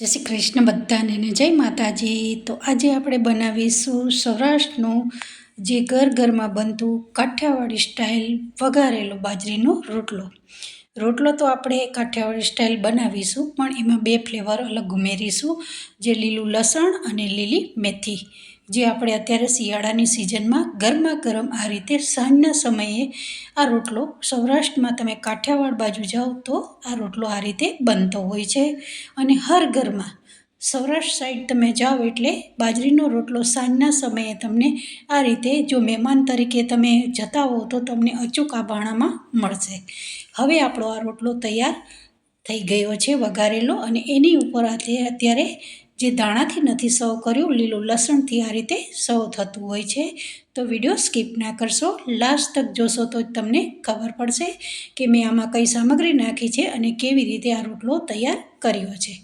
જય શ્રી કૃષ્ણ બધાને જય માતાજી. તો આજે આપણે બનાવીશું સૌરાષ્ટ્રનું જે ઘર ઘરમાં બનતું કાઠિયાવાડી સ્ટાઇલ વઘારેલો બાજરીનો રોટલો. રોટલો તો આપણે કાઠિયાવાડી સ્ટાઇલ બનાવીશું, પણ એમાં બે ફ્લેવર અલગ ઉમેરીશું, જે લીલું લસણ અને લીલી મેથી. જે આપણે અત્યારે શિયાળાની સિઝનમાં ગરમા ગરમ આ રીતે સાંજના સમયે આ રોટલો સૌરાષ્ટ્રમાં તમે કાઠિયાવાડ બાજુ જાઓ તો આ રોટલો આ રીતે બનતો હોય છે. અને હર ઘરમાં સૌરાષ્ટ્ર સાઈડ તમે જાઓ એટલે બાજરીનો રોટલો સાંજના સમયે તમને આ રીતે જો મહેમાન તરીકે તમે જતા હો તો તમને અચૂક આ બાણામાં મળશે. હવે આપણો આ રોટલો તૈયાર થઈ ગયો છે વઘારેલો અને એની ઉપર અત્યારે જે દાણાથી નથી સર્વ કર્યું, લીલું લસણથી આ રીતે સર્વ થતું હોય છે. તો વીડિયો સ્કીપ ના કરશો. લાસ્ટ તક જોશો તો જ તમને ખબર પડશે કે મેં આમાં કઈ સામગ્રી નાખી છે અને કેવી રીતે આ રોટલો તૈયાર કર્યો છે.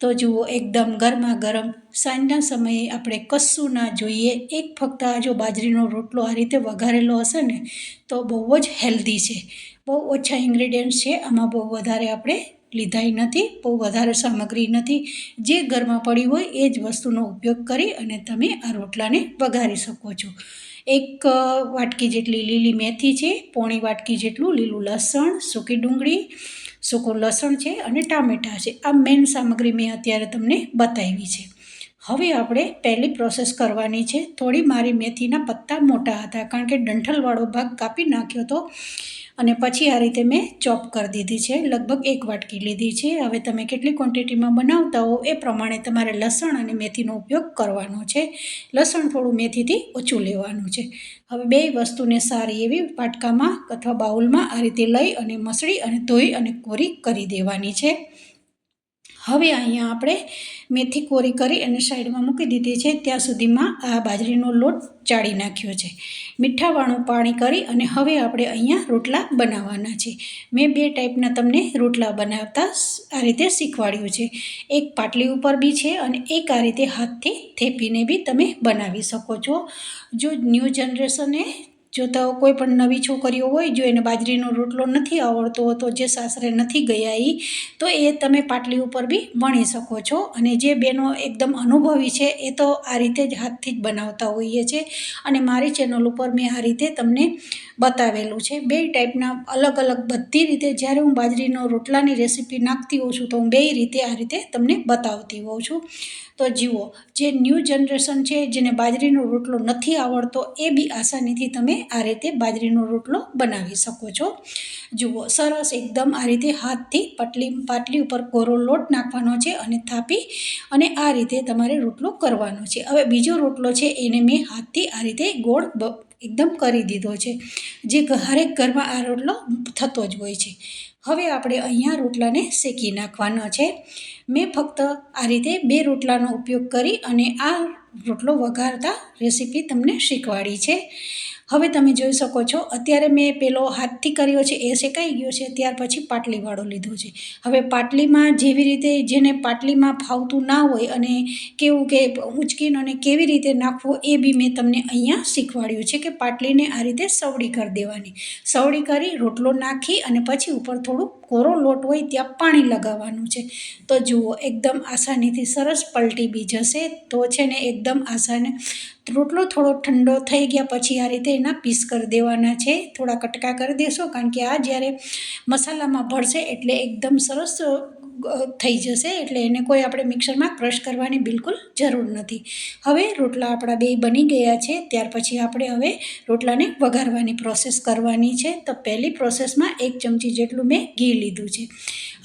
તો જુઓ, એકદમ ગરમા ગરમ સાંજના સમયે આપણે કશું ના જોઈએ. એક ફક્ત આ જો બાજરીનો રોટલો આ રીતે વઘારેલો હશે ને, તો બહુ જ હેલ્ધી છે. બહુ ઓછા ઇન્ગ્રીડિયન્ટ્સ છે. આમાં બહુ વધારે આપણે લીધાઈ નથી, બહુ વધારે સામગ્રી નથી. જે ઘરમાં પડી હોય એ જ વસ્તુનો ઉપયોગ કરી અને તમે આ રોટલાને વઘારી શકો છો. એક વાટકી જેટલી લીલી મેથી છે, પોણી વાટકી જેટલું લીલું લસણ, સૂકી ડુંગળી, સૂકું લસણ છે અને ટામેટાં છે. આ મેઇન સામગ્રી મેં અત્યારે તમને બતાવી છે. હવે આપણે પહેલી પ્રોસેસ કરવાની છે. થોડી મારી મેથીના પત્તા મોટા હતા, કારણ કે ડંઠલવાળો ભાગ કાપી નાખ્યો હતો અને પછી આ રીતે મેં ચોપ કરી દીધી છે. લગભગ એક વાટકી લીધી છે. હવે તમે કેટલી ક્વોન્ટિટીમાં બનાવતા હો એ પ્રમાણે તમારે લસણ અને મેથીનો ઉપયોગ કરવાનો છે. લસણ થોડું મેથીથી ઓછું લેવાનું છે. હવે બે વસ્તુને સારી એવી પાટકામાં અથવા બાઉલમાં આ રીતે લઈ અને મસળી અને ધોઈ અને કોરી કરી દેવાની છે. હવે અહીંયા આપણે મેથી કોરી કરી અને સાઈડમાં મૂકી દીધી છે. ત્યાં સુધીમાં આ બાજરીનો લોટ ચાળી નાખ્યો છે. મીઠાવાળું પાણી કરી અને હવે આપણે અહીંયા રોટલા બનાવવાના છે. મેં બે ટાઈપના તમને રોટલા બનાવતા આ રીતે શીખવાડ્યું છે. એક પાટલી ઉપર બી છે અને એક આ રીતે હાથથી થેપીને બી તમે બનાવી શકો છો. જો ન્યૂ જનરેશને જો તો કોઈ પણ નવી છોકરીઓ હોય જો એને બાજરીનો રોટલો નથી આવડતો તો જે સાસરે નથી ગયા એ તો એ તમે પાટલી ઉપર બી વણી શકો છો. અને જે બહેનો એકદમ અનુભવી છે, એ તો આ રીતે જ હાથથી જ બનાવતા હોઈએ છે. અને મારી ચેનલ ઉપર મેં આ રીતે તમને બતાવેલું છે. બે ટાઈપના અલગ અલગ બધી રીતે જ્યારે હું બાજરીનો રોટલાની રેસીપી નાખતી હોઉં છું, તો હું બે રીતે આ રીતે તમને બતાવતી હોઉં છું. તો જુઓ, જે ન્યૂ જનરેશન છે, જેને બાજરીનો રોટલો નથી આવડતો, એ બી આસાનીથી તમે આ રીતે બાજરીનો રોટલો બનાવી શકો છો. જુઓ, સરસ એકદમ આ રીતે હાથથી પટલી, પાટલી ઉપર કોરો લોટ નાખવાનો છે અને થાપી અને આ રીતે તમારે રોટલો કરવાનો છે. હવે બીજો રોટલો છે, એને મેં હાથથી આ રીતે ગોળ એકદમ કરી દીધો છે. જે હરેક ઘરમાં આ રોટલો થતો જ હોય છે. હવે આપણે અહીંયા રોટલાને શેકી નાખવાનો છે. મેં ફક્ત આ રીતે બે રોટલાનો ઉપયોગ કરી અને આ રોટલો વઘારતા રેસીપી તમને શીખવાડી છે. હવે તમે જોઈ શકો છો, અત્યારે મેં પેલો હાથથી કર્યો છે, એ શેકાઈ ગયો છે, ત્યાર પછી પાટલીવાળો લીધો છે. હવે પાટલીમાં જેવી રીતે જેને પાટલીમાં ફાવતું ના હોય અને કેવું કે ઉંચકીને અને કેવી રીતે નાખવું એ બી મેં તમને અહીંયા શીખવાડ્યું છે કે પાટલીને આ રીતે સવડી કરી દેવાની. સવડી કરી, રોટલો નાખી અને પછી ઉપર થોડું કોરો લોટ હોય ત્યાં પાણી લગાવવાનું છે. તો જુઓ, એકદમ આસાનીથી સરસ પલટી બી જશે. તો છે ને, એકદમ આસાન રોટલો થોડો ઠંડો થઈ ગયા પછી આ રીતે એના પીસ કરી દેવાના છે. થોડા કટકા કરી દેશો કારણ કે આ જ્યારે મસાલામાં ભળશે એટલે એકદમ સરસ થઈ જશે એટલે એને કોઈ આપણે મિક્સરમાં ક્રશ કરવાની બિલકુલ જરૂર નથી. હવે રોટલા આપણા બે બની ગયા છે. ત્યાર પછી આપણે હવે રોટલાને વઘારવાની પ્રોસેસ કરવાની છે. તો પહેલી પ્રોસેસમાં એક ચમચી જેટલું મેં ઘી લીધું છે.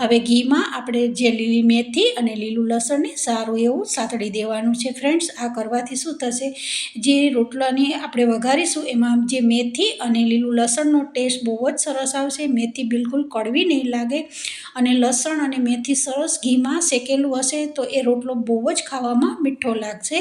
હવે ઘીમાં આપણે જે લીલી મેથી અને લીલું લસણને સારું એવું સાતડી દેવાનું છે ફ્રેન્ડ્સ. આ કરવાથી શું થશે? જે રોટલાની આપણે વઘારીશું, એમાં જે મેથી અને લીલું લસણનો ટેસ્ટ બહુ જ સરસ આવશે. મેથી બિલકુલ કડવી નહીં લાગે અને લસણ અને મેથી સરસ ઘીમાં શેકેલું હશે તો એ રોટલો બહુ જ ખાવામાં મીઠો લાગશે.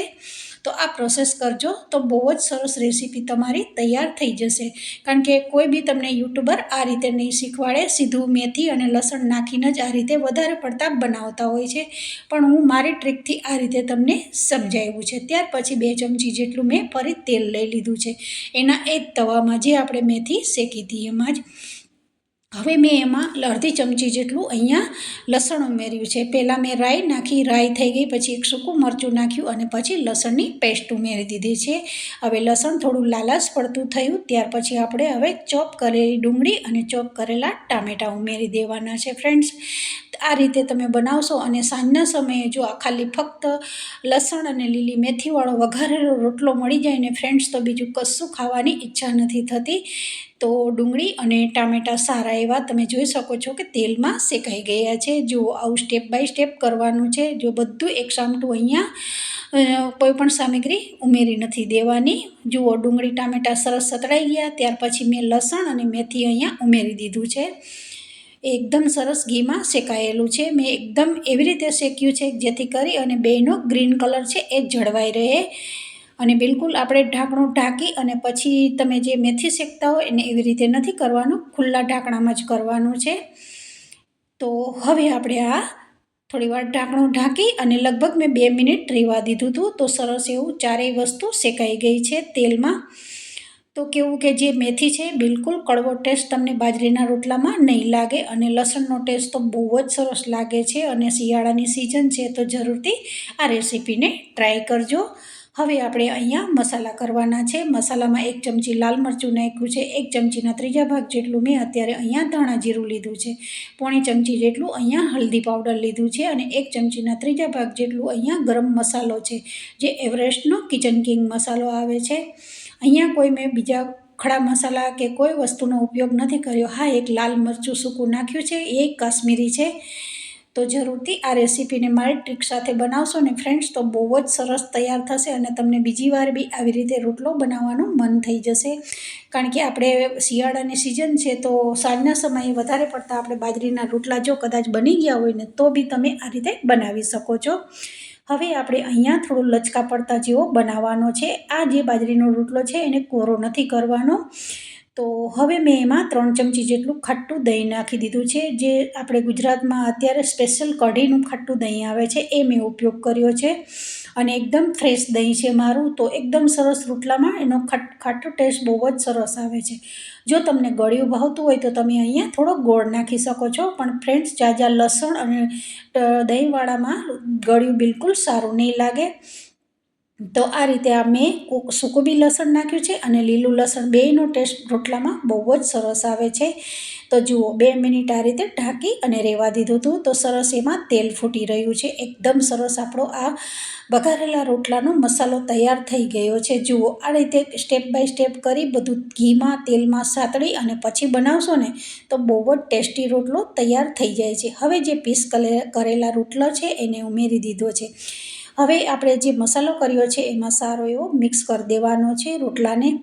તો આ પ્રોસેસ કરજો. તો બહુ જ સરસ રેસીપી તમારી તૈયાર થઈ જશે. કારણ કે કોઈ બી તમને યુટ્યુબર આ રીતે નહીં શીખવાડે. સીધું મેથી અને લસણ નાખીને જ આ રીતે વધારે પડતા બનાવતા હોય છે. પણ હું મારી ટ્રીકથી આ રીતે તમને સમજાવ્યું છે. ત્યાર પછી બે ચમચી જેટલું મેં ફરી તેલ લઈ લીધું છે. એના એ જ તવામાં જે આપણે મેથી શેકી હતી એમાં જ હવે મેં એમાં અડધી ચમચી જેટલું અહીંયા લસણ ઉમેર્યું છે. પહેલાં મેં રાઈ નાખી, રાઈ થઈ ગઈ, પછી એક સૂકું મરચું નાખ્યું અને પછી લસણની પેસ્ટ ઉમેરી દીધી છે. હવે લસણ થોડું લાલાશ પડતું થયું, ત્યાર પછી આપણે હવે ચોપ કરેલી ડુંગળી અને ચોપ કરેલા ટામેટાં ઉમેરી દેવાના છે, ફ્રેન્ડ્સ. આ રીતે તમે બનાવશો અને સાંજના સમયે જો આ ખાલી ફક્ત લસણ અને લીલી મેથીવાળો વઘારેલો રોટલો મળી જાય ને ફ્રેન્ડ્સ, તો બીજું કશું ખાવાની ઈચ્છા નથી થતી. તો ડુંગળી અને ટામેટાં સારા એવા તમે જોઈ શકો છો કે તેલમાં શેકાઈ ગયા છે. જો આવું સ્ટેપ બાય સ્ટેપ કરવાનું છે, જો બધું એક સામટું અહીંયા કોઈ પણ સામગ્રી ઉમેરી નથી દેવાની. જુઓ, ડુંગળી, ટામેટાં સરસ સતળાઈ ગયા, ત્યાર પછી મેં લસણ અને મેથી અહીંયા ઉમેરી દીધું છે. એકદમ સરસ ઘીમાં શેકાયેલું છે. મેં એકદમ એવી રીતે શેક્યું છે જેથી કરી અને બેનો ગ્રીન કલર છે એ જળવાઈ રહે. અને બિલકુલ આપણે ઢાંકણું ઢાંકી અને પછી તમે જે મેથી શેકતા હોય એને એવી રીતે નથી કરવાનું, ખુલ્લા ઢાંકણામાં જ કરવાનું છે. તો હવે આપણે આ થોડીવાર ઢાંકણું ઢાંકી અને લગભગ મેં બે મિનિટ રહેવા દીધું હતું. તો સરસ એવું ચારેય વસ્તુ શેકાઈ ગઈ છે તેલમાં. તો કેવું કે જે મેથી છે બિલકુલ કડવો ટેસ્ટ તમને બાજરીના રોટલામાં નહીં લાગે અને લસણનો ટેસ્ટ તો બહુ જ સરસ લાગે છે અને શિયાળાની સિઝન છે તો જરૂરથી આ રેસીપીને ટ્રાય કરજો. હવે આપણે અહીંયા મસાલા કરવાના છે. મસાલામાં એક ચમચી લાલ મરચું નાખ્યું છે. એક ચમચીના ત્રીજા ભાગ જેટલું મેં અત્યારે અહીંયા ધાણા જીરું લીધું છે. પોણી ચમચી જેટલું અહીંયા હલ્દી પાવડર લીધું છે અને એક ચમચીના ત્રીજા ભાગ જેટલું અહીંયા ગરમ મસાલો છે, જે એવરેસ્ટનો કિચન કિંગ મસાલો આવે છે. અહીંયા કોઈ મેં બીજા ખડા મસાલા કે કોઈ વસ્તુનો ઉપયોગ નથી કર્યો. હા, એક લાલ મરચું સૂકું નાખ્યું છે. એ કાશ્મીરી છે. તો જરૂરથી આ રેસીપીને મારી ટ્રીક સાથે બનાવશો ને ફ્રેન્ડ્સ તો બહુ જ સરસ તૈયાર થશે અને તમને બીજી વાર બી આવી રીતે રોટલો બનાવવાનું મન થઈ જશે. કારણ કે આપણે શિયાળાની સિઝન છે, તો સાંજના સમયે વધારે પડતા આપણે બાજરીના રોટલા જો કદાચ બની ગયા હોય ને, તો બી તમે આ રીતે બનાવી શકો છો. હવે આપણે અહીંયા થોડો લચકા પડતા જેવો બનાવવાનો છે. આ જે બાજરીનો રોટલો છે, એને કોરો નથી કરવાનો. તો હવે મેં એમાં ત્રણ ચમચી જેટલું ખાટું દહીં નાખી દીધું છે. જે આપણે ગુજરાતમાં અત્યારે સ્પેશિયલ કઢીનું ખાટું દહીં આવે છે, એ મેં ઉપયોગ કર્યો છે. અને એકદમ ફ્રેશ દહીં છે મારું, તો એકદમ સરસ રોટલામાં એનો ખાટો ટેસ્ટ બહુ જ સરસ આવે છે. જો તમને ગળ્યું ભાવતું હોય તો તમે અહીંયા થોડો ગોળ નાખી શકો છો, પણ ફ્રેન્ડ્સ જાજા લસણ અને દહીંવાળામાં ગળ્યું બિલકુલ સારું નહીં લાગે. તો આ રીતે આ મેં સૂકું બી લસણ નાખ્યું છે અને લીલું લસણ બેયનો ટેસ્ટ રોટલામાં બહુ જ સરસ આવે છે. તો જુઓ, બે મિનિટ આ રીતે ઢાંકી અને રહેવા દીધું હતું. તો સરસ એમાં તેલ ફૂટી રહ્યું છે. એકદમ સરસ આપણો આ વઘારેલા રોટલાનો મસાલો તૈયાર થઈ ગયો છે. જુઓ, આ રીતે સ્ટેપ બાય સ્ટેપ કરી બધું ઘીમાં, તેલમાં સાતળી અને પછી બનાવશો ને તો બહુ જ ટેસ્ટી રોટલો તૈયાર થઈ જાય છે. હવે જે પીસ કરેલા રોટલો છે એને ઉમેરી દીધો છે. હવે આપણે જે મસાલો કર્યો છે, એમાં સારો એવો મિક્સ કરી દેવાનો છે, રોટલાને.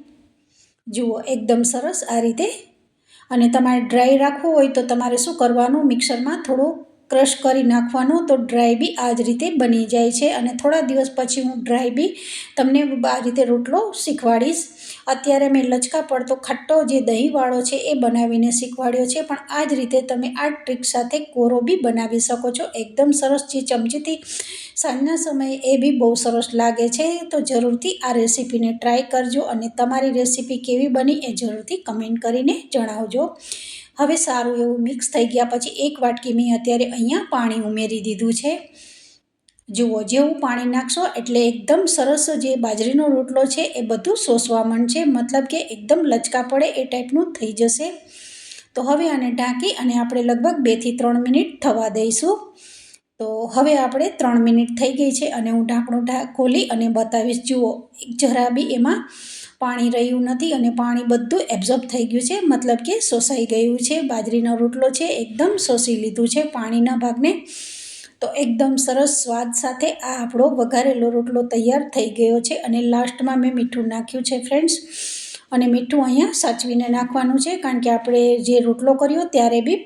જુઓ, એકદમ સરસ આ રીતે. અને તમારે ડ્રાય રાખવો હોય તો તમારે શું કરવાનું? મિક્સરમાં થોડું ક્રશ કરી નાખવાનું તો ડ્રાય બી આ જ રીતે બની જાય છે અને થોડા દિવસ પછી હું ડ્રાય બી તમને આ રીતે રોટલો શીખવાડીશ. અત્યારે મેં લચકા પડતો ખટ્ટો જે દહીંવાળો છે એ બનાવીને શીખવાડ્યો છે, પણ આ જ રીતે તમે આ ટ્રીક સાથે કોરો બી બનાવી શકો છો. એકદમ સરસ જે ચમચીથી સાંજના સમયે એ બી બહુ સરસ લાગે છે, તો જરૂરથી આ રેસીપીને ટ્રાય કરજો અને તમારી રેસીપી કેવી બની એ જરૂરથી કમેન્ટ કરીને જણાવજો. હવે સારું એવું મિક્સ થઈ ગયા પછી એક વાટકી મેં અત્યારે અહીંયા પાણી ઉમેરી દીધું છે. જુઓ જેવું પાણી નાખશો એટલે એકદમ સરસ જે બાજરીનો રોટલો છે એ બધું સોસવા માંડશે, મતલબ કે એકદમ લચકા પડે એ ટાઈપનું થઈ જશે. તો હવે આને ઢાંકી અને આપણે લગભગ બેથી ત્રણ મિનિટ થવા દઈશું. તો હવે આપણે ત્રણ મિનિટ થઈ ગઈ છે અને હું ઢાંકણું ઢા, ખોલી અને બતાવીશ. જુઓ જરા બી એમાં પાણી રહ્યું નથી અને પાણી બધું એબ્ઝોર્બ થઈ ગયું છે. મતલબ કે શોષાઈ ગયું છે. બાજરીનો રોટલો છે. એકદમ શોષી લીધું છે પાણીના ભાગને. તો એકદમ સરસ સ્વાદ સાથે આ આપણો વઘારેલો રોટલો તૈયાર થઈ ગયો છે અને લાસ્ટમાં મેં મીઠું નાખ્યું છે ફ્રેન્ડ્સ અને મીઠું અહીંયા સાચવીને નાખવાનું છે. કારણ કે આપણે જે રોટલો કર્યો ત્યારે બી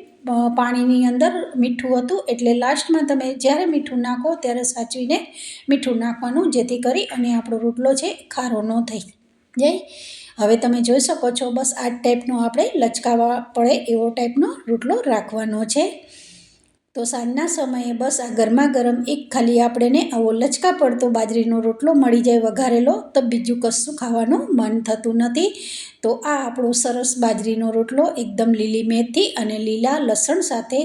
પાણીની અંદર મીઠું હતું. એટલે લાસ્ટમાં તમે જ્યારે મીઠું નાખો ત્યારે સાચવીને મીઠું નાખવાનું જેથી કરી અને આપણો રોટલો છે, ખારો ન થઈ. જય હવે તમે જોઈ શકો છો, બસ આ ટાઈપનો આપણે લચકાવા પડે એવો ટાઈપનો રોટલો રાખવાનો છે. તો સાંજના સમયે બસ આ ગરમા ગરમ એક ખાલી આપણેને આવો લચકા પડતો બાજરીનો રોટલો મળી જાય વઘારેલો, તો બીજું કશું ખાવાનું મન થતું નથી. તો આ આપણો સરસ બાજરીનો રોટલો એકદમ લીલી મેથી અને લીલા લસણ સાથે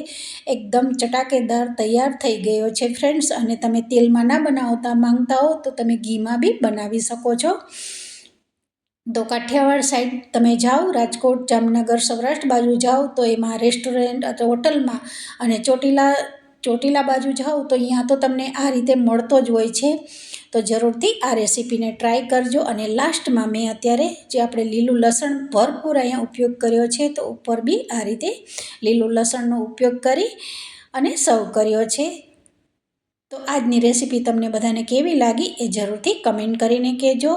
એકદમ ચટાકેદાર તૈયાર થઈ ગયો છે ફ્રેન્ડ્સ અને તમે તેલમાં ના બનાવતા માંગતા હો તો તમે ઘીમાં બી બનાવી શકો છો. તો કાઠિયાવાડ સાઈડ તમે જાઓ, રાજકોટ, જામનગર, સૌરાષ્ટ્ર બાજુ જાઓ, તો એમાં રેસ્ટોરન્ટ અથવા હોટલમાં અને ચોટીલા ચોટીલા બાજુ જાઓ, તો અહીંયા તો તમને આ રીતે મળતો જ હોય છે. તો જરૂરથી આ રેસીપીને ટ્રાય કરજો અને લાસ્ટમાં મેં અત્યારે જે આપણે લીલું લસણ ભરપૂર અહીંયા ઉપયોગ કર્યો છે, તો ઉપર બી આ રીતે લીલું લસણનો ઉપયોગ કરી અને સર્વ કર્યો છે. તો આજની રેસીપી તમને બધાને કેવી લાગી એ જરૂરથી કમેન્ટ કરીને કહેજો.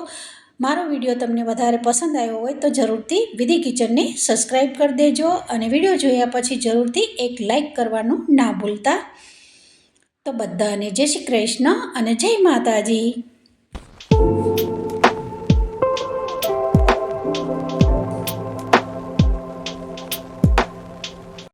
મારો વીડિયો તમને વધારે પસંદ આવ્યો હોય તો જરૂરથી વિધિ કિચનને સબસ્ક્રાઈબ કરી દેજો અને વીડિયો જોયા પછી જરૂરથી એક લાઈક કરવાનું ના ભૂલતા. તો બધાને જય શ્રી કૃષ્ણ અને જય માતાજી.